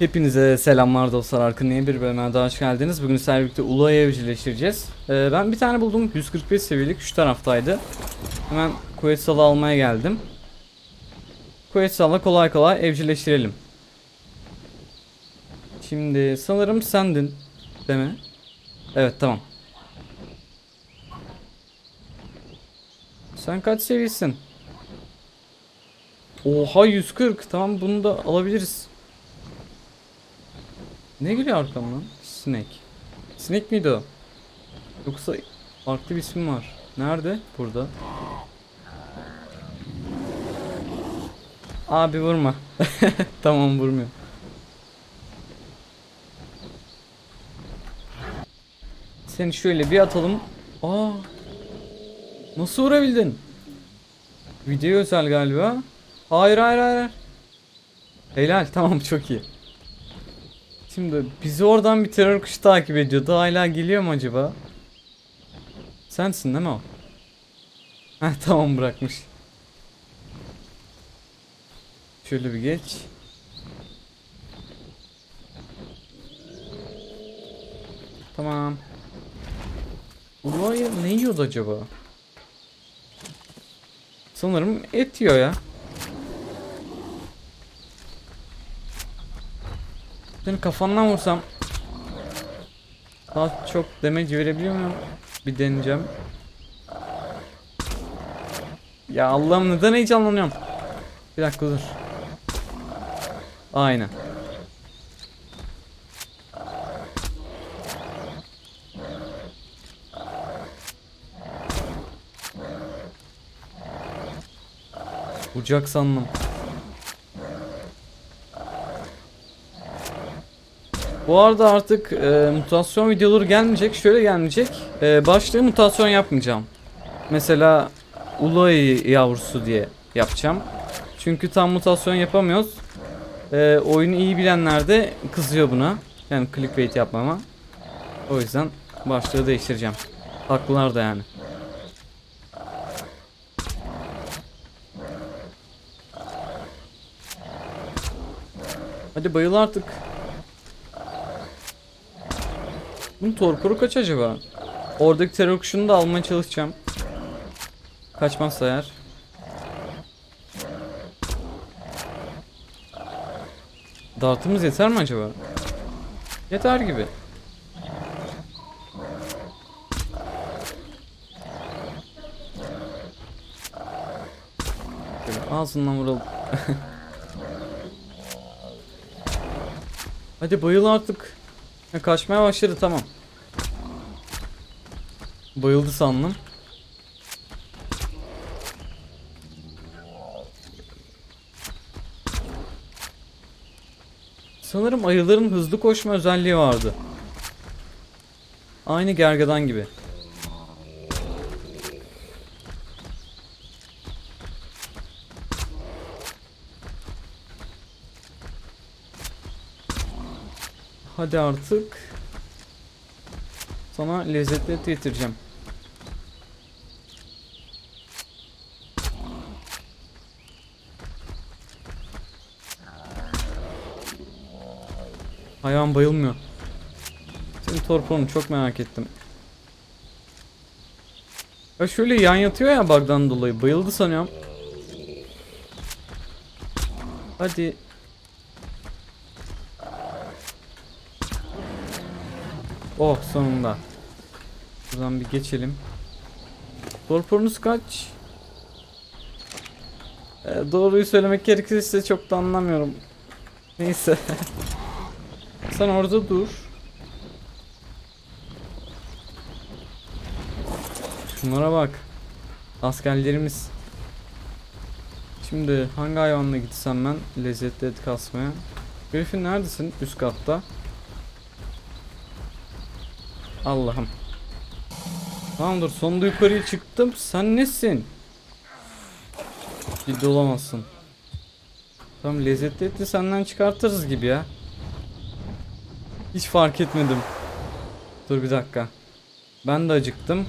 Hepinize selamlar dostlar. Arkın yeni bir bölüme daha hoş geldiniz. Bugün sizlerle birlikte Ula'yı evcilleştireceğiz. Ee, ben bir tane buldum. 145 seviyelik şu taraftaydı. Hemen Quetzal'ı almaya geldim. Quetzal'la kolay kolay evcilleştirelim. Şimdi sanırım sendin. Değil mi? Evet tamam. Sen kaç seviyesin? Oha 140. Tamam bunu da alabiliriz. Ne geliyor arkamdan? Snake. Snake miydi o? Yoksa farklı bir isim var. Nerede? Burada. Abi vurma. tamam vurmuyor. Seni şöyle bir atalım. Aa. Nasıl vurabildin? Video özel galiba. Hayır hayır hayır. Helal tamam çok iyi. Şimdi bizi oradan bir terör kuşu takip ediyordu. Hala geliyor mu acaba? Sensin değil mi o? Heh tamam bırakmış. Şöyle bir geç. Tamam. Ulay ne yiyordu acaba? Sanırım et yiyor ya. Seni kafandan vursam daha çok damage verebiliyor muyum? Bir deneyeceğim. Ya Allah'ım neden heyecanlanıyorum? Bir dakika dur. Aynen. Bucak sandım. Bu arada artık e, mutasyon videoları gelmeyecek. Şöyle gelmeyecek. E, başlığı mutasyon yapmayacağım. Mesela Ulay yavrusu diye yapacağım. Çünkü tam mutasyon yapamıyoruz. E, oyunu iyi bilenler de kızıyor buna. Yani clickbait yapmama. O yüzden başlığı değiştireceğim. Haklılar da yani. Hadi bayıl artık. Bunun torporu kaç acaba? Oradaki terör kuşunu da almaya çalışacağım. Kaçmazsa eğer. Dağıtımız yeter mi acaba? Yeter gibi. Şöyle ağzından vuralım. Hadi bayıl artık. Ya kaçmaya başladı tamam. Bayıldı sandım. Sanırım ayıların hızlı koşma özelliği vardı. Aynı gergedan gibi. Hadi artık. Sana lezzetli et getireceğim. Hayvan bayılmıyor. Senin torponu çok merak ettim. Ya şöyle yan yatıyor ya bug'dan dolayı. Bayıldı sanıyorum. Hadi. Oh sonunda. Buradan bir geçelim. Torporunuz kaç? Ee, doğruyu söylemek gerekirse çok da anlamıyorum. Neyse. Sen orada dur. Şunlara bak. Askerlerimiz. Şimdi hangi hayvanla gitsem ben lezzetli et kasmaya? Griffin neredesin? Üst katta. Allah'ım. Tamamdır sonunda yukarıya çıktım. Sen nesin? Ciddi olamazsın. Tamam lezzetli eti senden çıkartırız gibi ya. Hiç fark etmedim. Dur bir dakika. Ben de acıktım.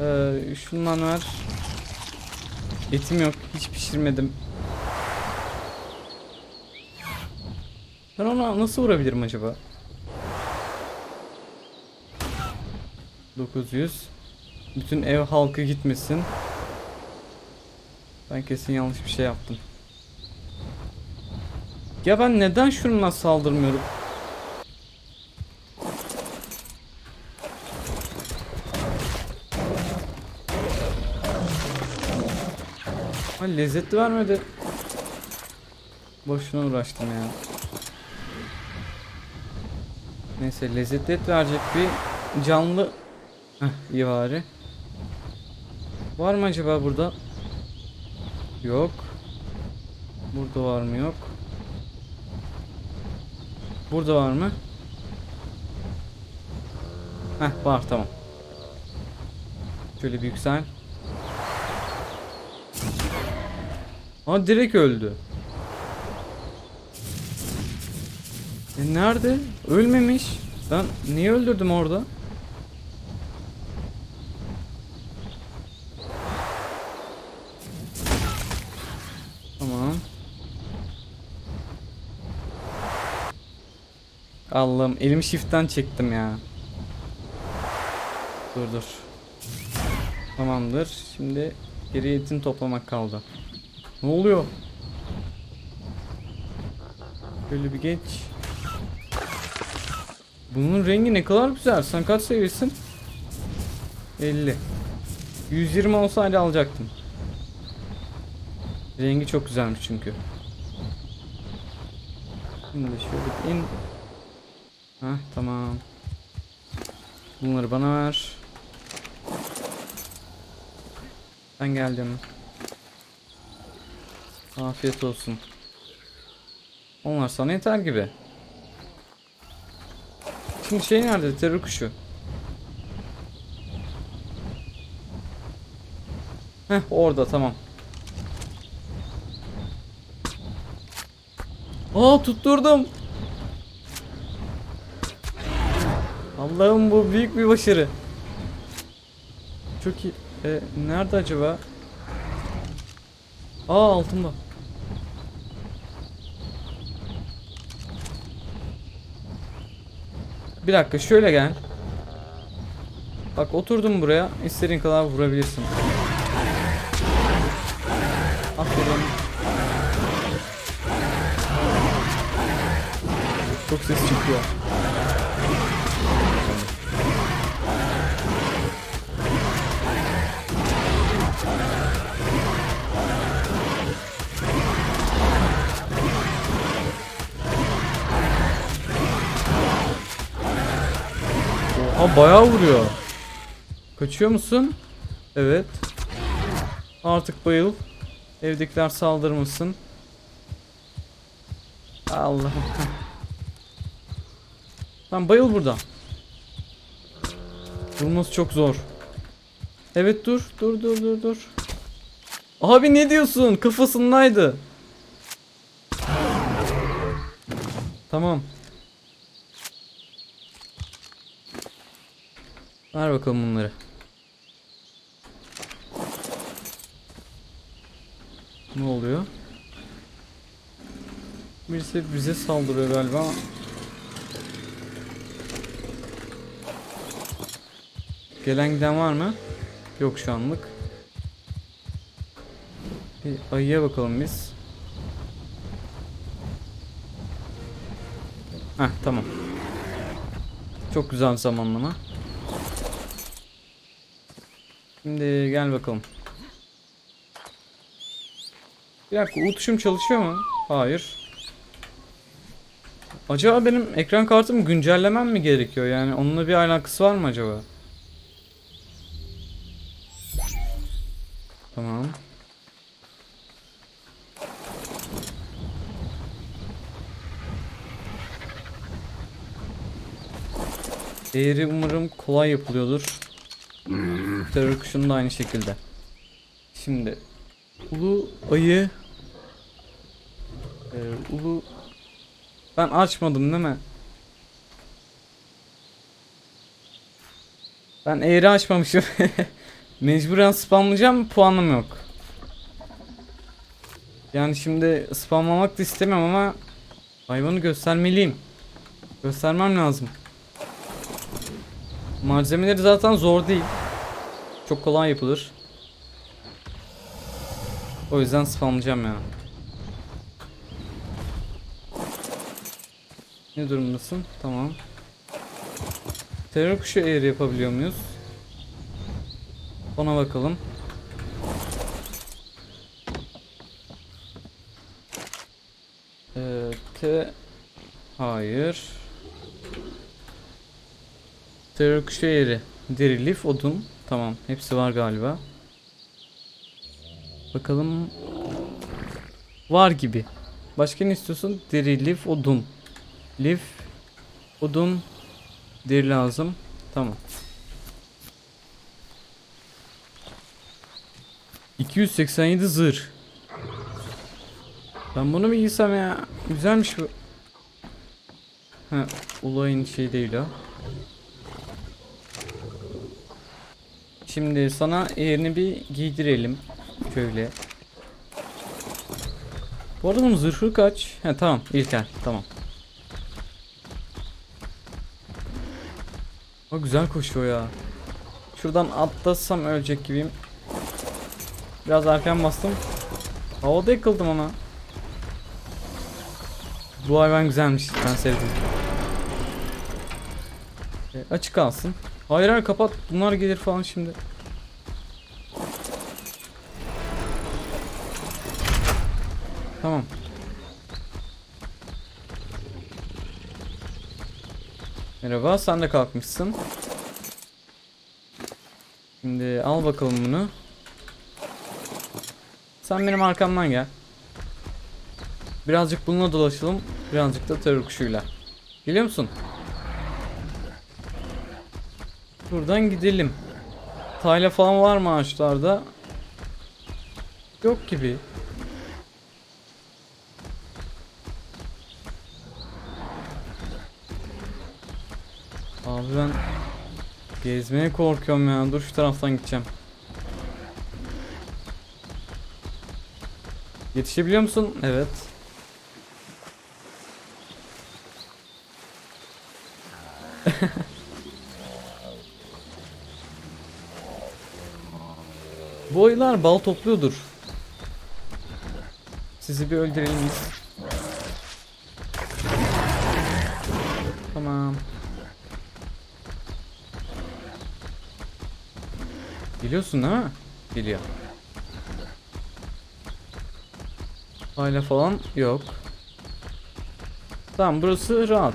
Ee, şundan ver. Etim yok. Hiç pişirmedim. Ben ona nasıl vurabilirim acaba? 900 Bütün ev halkı gitmesin. Ben kesin yanlış bir şey yaptım. Ya ben neden şununla saldırmıyorum? Ha lezzetli vermedi. Boşuna uğraştım ya. Neyse lezzetli et verecek bir canlı Heh, iyi bari. Var mı acaba burada? Yok. Burada var mı? Yok. Burada var mı? Heh var tamam. Şöyle bir yüksel. Aa direkt öldü. E nerede? Ölmemiş. Ben niye öldürdüm orada? Tamam. Allah'ım elimi shift'ten çektim ya. Dur dur. Tamamdır. Şimdi geri etin toplamak kaldı. Ne oluyor? Böyle bir geç. Bunun rengi ne kadar güzel. Sen kaç seviyorsun? 50. 120 olsaydı alacaktım. Rengi çok güzelmiş çünkü. Şimdi şöyle in. Hah tamam. Bunları bana ver. Ben geldim. Afiyet olsun. Onlar sana yeter gibi. Şimdi şey nerede? Terör kuşu. Heh orada tamam. Aa tutturdum. Allah'ım bu büyük bir başarı. Çok iyi. E, nerede acaba? Aa altında. Bir dakika şöyle gel. Bak oturdum buraya. İstediğin kadar vurabilirsin. Aferin. Çok ses çıkıyor. Oha bayağı vuruyor. Kaçıyor musun? Evet. Artık bayıl. Evdekiler saldırmasın. Allah'ım. Tamam bayıl burada. Vurması çok zor. Evet dur dur dur dur dur. Abi ne diyorsun? Kafasındaydı. Tamam. Ver bakalım bunları. Ne oluyor? Birisi bize saldırıyor galiba. Gelen giden var mı? Yok şu anlık. Bir ayıya bakalım biz. Heh tamam. Çok güzel zamanlama. Şimdi gel bakalım. Bir dakika U çalışıyor mu? Hayır. Acaba benim ekran kartımı güncellemem mi gerekiyor? Yani onunla bir alakası var mı acaba? Tamam. Eğri umarım kolay yapılıyordur. Terör kuşunun da aynı şekilde. Şimdi ulu ayı ee, ulu ben açmadım değil mi? Ben eğri açmamışım. Mecburen spamlayacağım puanım yok. Yani şimdi spamlamak da istemem ama Hayvanı göstermeliyim. Göstermem lazım. Malzemeleri zaten zor değil. Çok kolay yapılır. O yüzden spamlayacağım ya. Ne durumdasın? Tamam. Terör kuşu eğri yapabiliyor muyuz? Ona bakalım. Ee, T Hayır. Terör kuşu eğri. Deri, lif, odun. Tamam. Hepsi var galiba. Bakalım. Var gibi. Başka ne istiyorsun? Deri, lif, odun. Lif, odun, deri lazım. Tamam. 287 zırh. Ben bunu mu giysem ya? Güzelmiş bu. Ha, olayın şey değil o. Şimdi sana yerini bir giydirelim. Şöyle. Bu arada bunun zırhı kaç? Ha tamam İlker tamam. O güzel koşuyor ya. Şuradan atlasam ölecek gibiyim. Biraz erken bastım. Havada yıkıldım ama. Bu hayvan güzelmiş. Ben sevdim. E, açık kalsın. Hayır hayır kapat. Bunlar gelir falan şimdi. Tamam. Merhaba sen de kalkmışsın. Şimdi al bakalım bunu. Sen benim arkamdan gel. Birazcık bununla dolaşalım. Birazcık da terör kuşuyla. Geliyor musun? Buradan gidelim. Tayla falan var mı ağaçlarda? Yok gibi. Abi ben gezmeye korkuyorum ya. Dur şu taraftan gideceğim. Yetişebiliyor musun? Evet. Bu ayılar bal topluyordur. Sizi bir öldürelim biz. Tamam. Geliyorsun değil mi? Geliyor. Hala falan yok. Tamam burası rahat.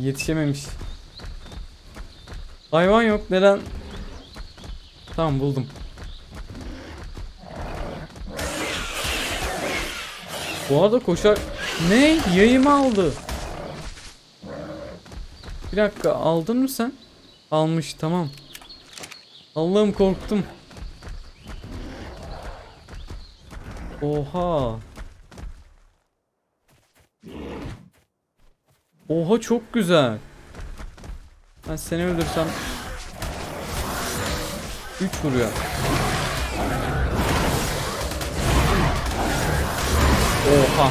Yetişememiş. Hayvan yok neden? Tamam buldum. Bu arada koşar... Ne? Yayımı aldı. Bir dakika aldın mı sen? Almış tamam. Allah'ım korktum. Oha. Oha çok güzel. Ben seni öldürsem 3 vuruyor. Oha.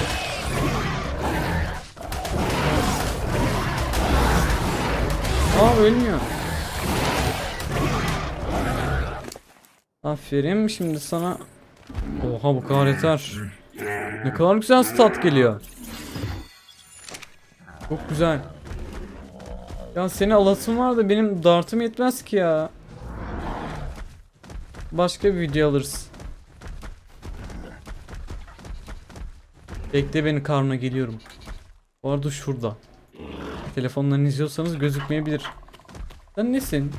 Aa ölmüyor. Aferin şimdi sana Oha bu kadar. Ne kadar güzel stat geliyor. Çok güzel. Ya seni alasım var da benim dartım yetmez ki ya. Başka bir video alırız. Bekle beni karnına geliyorum. Bu arada şurada. Telefondan izliyorsanız gözükmeyebilir. Sen nesin?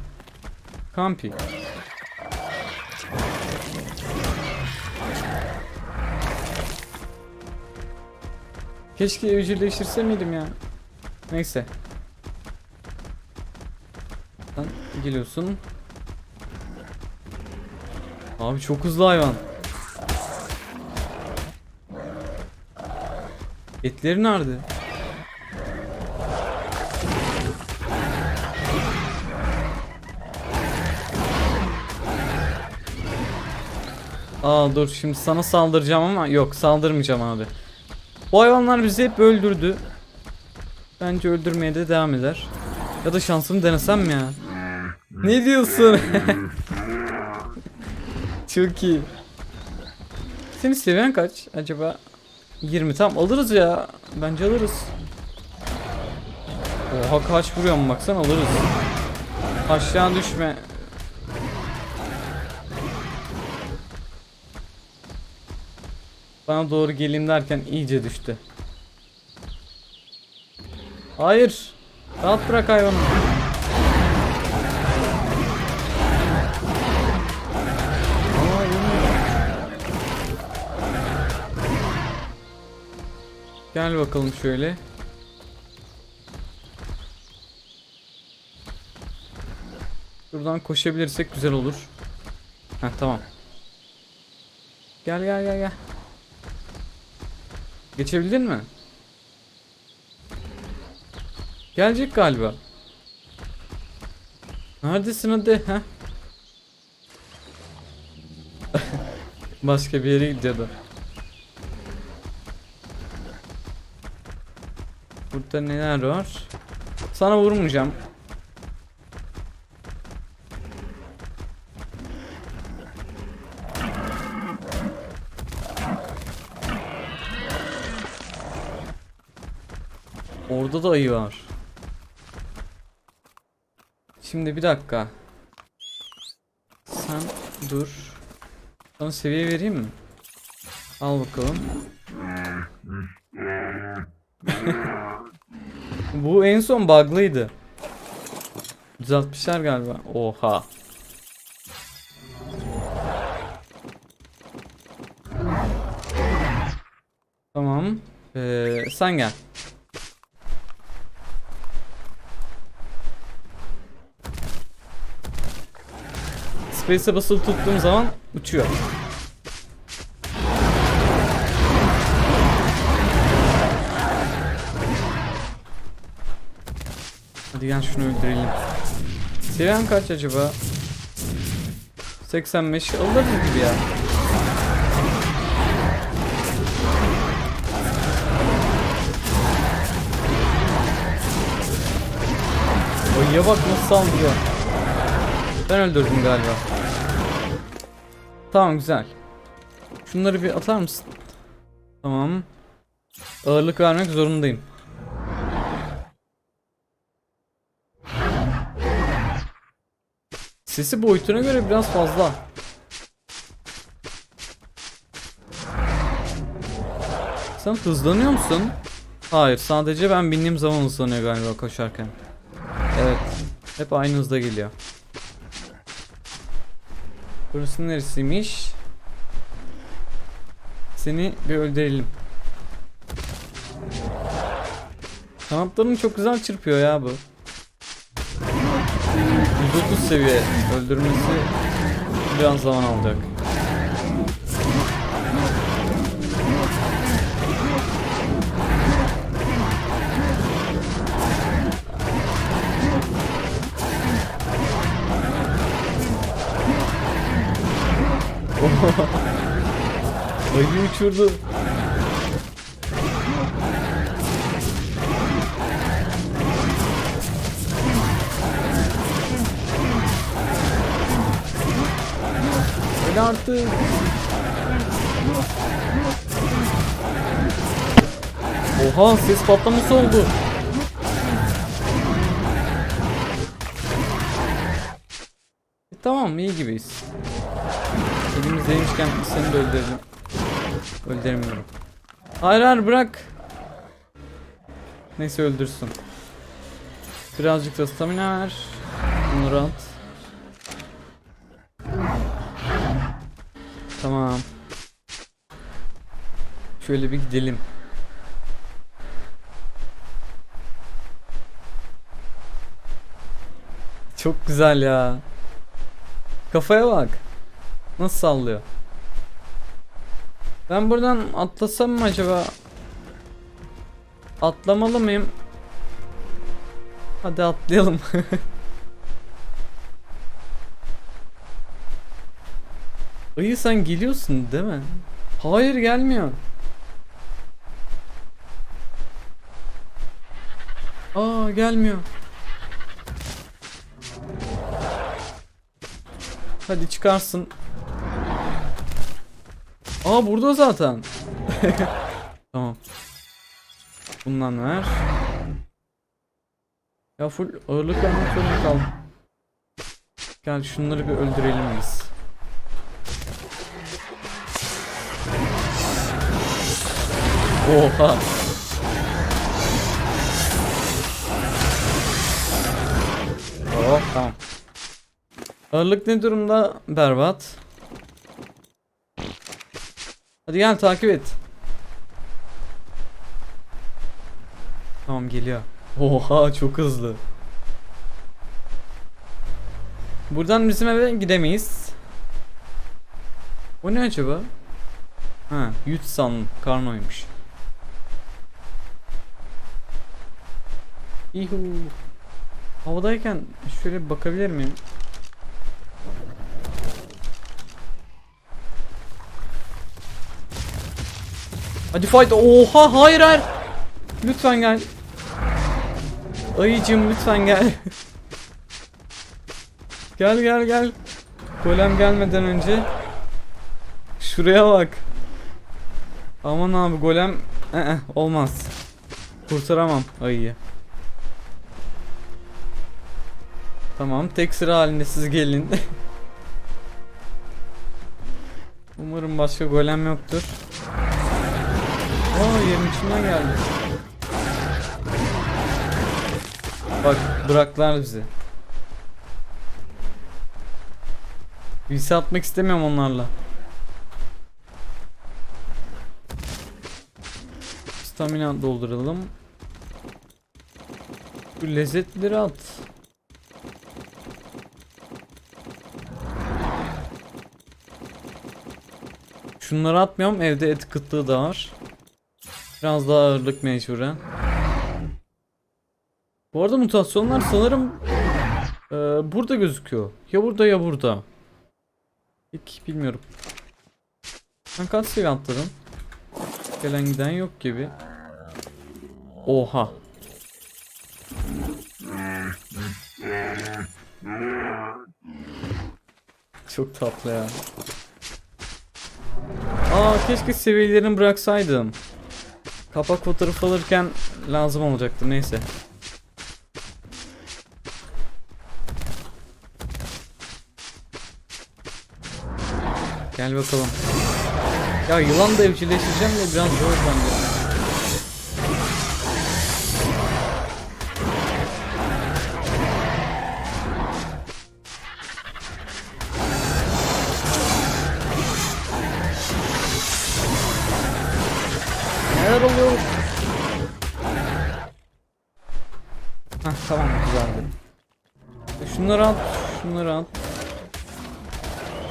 Kampi. Keşke evcilleştirse miydim ya. Neyse. Sen geliyorsun. Abi çok hızlı hayvan. Etleri nerede? Aa dur şimdi sana saldıracağım ama yok saldırmayacağım abi. Bu hayvanlar bizi hep öldürdü. Bence öldürmeye de devam eder. Ya da şansımı denesem mi ya? Ne diyorsun? Çok iyi. Senin seviyen kaç acaba? 20 tam alırız ya. Bence alırız. Oha kaç vuruyorum baksan alırız. Aşağı düşme. Bana doğru geleyim derken iyice düştü. Hayır. Rahat bırak hayvanı. Gel bakalım şöyle. Buradan koşabilirsek güzel olur. Heh tamam. Gel gel gel gel. Geçebildin mi? Gelecek galiba. Neredesin hadi ha? Başka bir yere gidiyordu. Burada neler var? Sana vurmayacağım. Orada da ayı var. Şimdi bir dakika. Sen dur. Sana seviye vereyim mi? Al bakalım. Bu en son bug'lıydı. Düzeltmişler galiba. Oha. Tamam. Ee, sen gel. Space'e basılı tuttuğum zaman uçuyor. Hadi gel şunu öldürelim. Seviyen kaç acaba? 85 alırız gibi ya. Ayıya bak nasıl saldırıyor. Ben öldürdüm galiba. Tamam güzel. Şunları bir atar mısın? Tamam. Ağırlık vermek zorundayım. Sesi boyutuna göre biraz fazla. Sen hızlanıyor musun? Hayır sadece ben bindiğim zaman hızlanıyor galiba koşarken. Evet. Hep aynı hızda geliyor. Burası neresiymiş? Seni bir öldürelim. Kanatlarını çok güzel çırpıyor ya bu. 130 seviye öldürmesi biraz zaman alacak. Ayı uçurdu. Öyle artık. Oha ses patlaması oldu. Tamam iyi gibiyiz. Elimizdeymişken seni de öldürelim. Öldüremiyorum. Hayır hayır bırak. Neyse öldürsün. Birazcık da stamina ver. Bunları at. Tamam. Şöyle bir gidelim. Çok güzel ya. Kafaya bak. Nasıl sallıyor? Ben buradan atlasam mı acaba? Atlamalı mıyım? Hadi atlayalım. Ayı sen geliyorsun değil mi? Hayır gelmiyor. Aa gelmiyor. Hadi çıkarsın. Aa burada zaten. tamam. Bundan ver. Ya full ağırlık vermek zorunda kaldım. Gel şunları bir öldürelim biz. Oha. Oh tamam. Ağırlık ne durumda? Berbat. Hadi gel takip et. Tamam geliyor. Oha çok hızlı. Buradan bizim eve gidemeyiz. O ne acaba? Ha, Yutsan Karno'ymuş. Yuhu. Havadayken şöyle bakabilir miyim? Hadi fight. Oha hayır hayır. Lütfen gel. Ayıcım lütfen gel. gel gel gel. Golem gelmeden önce. Şuraya bak. Aman abi golem Ee, olmaz. Kurtaramam ayıyı. Tamam tek sıra halinde siz gelin. Umarım başka golem yoktur. Aa yerin içinden geldi. Bak bıraktılar bizi. Birisi atmak istemiyorum onlarla. Stamina dolduralım. Bu lezzetleri at. Şunları atmıyorum. Evde et kıtlığı da var. Biraz daha ağırlık mecburen. Bu arada mutasyonlar sanırım e, burada gözüküyor. Ya burada ya burada. Hiç bilmiyorum. Ben kaç seviye atladım? Gelen giden yok gibi. Oha. Çok tatlı ya. Aa keşke seviyelerini bıraksaydım. Kapak fotoğrafı alırken lazım olacaktı neyse. Gel bakalım. Ya yılan da evcilleştireceğim de biraz zor bence.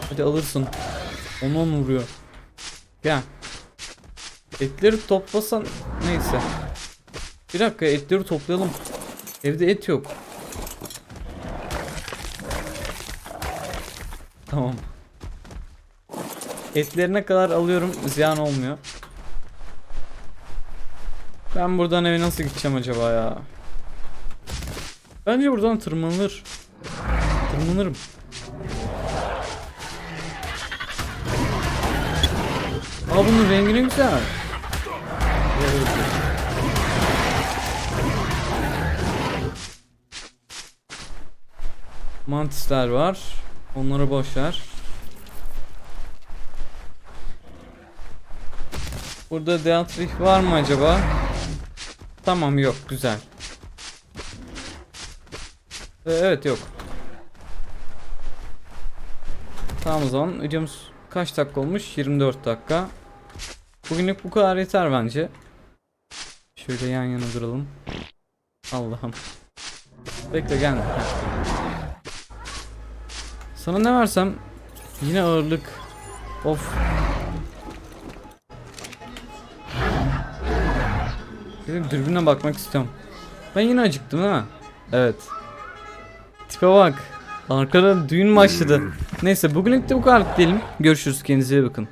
Hadi alırsın. Onu on vuruyor. Gel. Etleri toplasan neyse. Bir dakika etleri toplayalım. Evde et yok. Tamam. Etlerine kadar alıyorum ziyan olmuyor. Ben buradan eve nasıl gideceğim acaba ya? Bence buradan tırmanılır. Tırmanırım. Aa bunun rengi ne güzel. Mantisler var. Onları boş ver. Burada Deatrich var mı acaba? Tamam yok güzel. Ee, evet yok. Tamam o zaman videomuz kaç dakika olmuş? 24 dakika. Bugünlük bu kadar yeter bence. Şöyle yan yana duralım. Allah'ım. Bekle gelme. Sana ne versem yine ağırlık. Of. Dedim dürbüne bakmak istiyorum. Ben yine acıktım mi? Evet. Tipe bak. Arkada düğün başladı. Neyse bugünlük de bu kadar diyelim. Görüşürüz kendinize iyi bakın.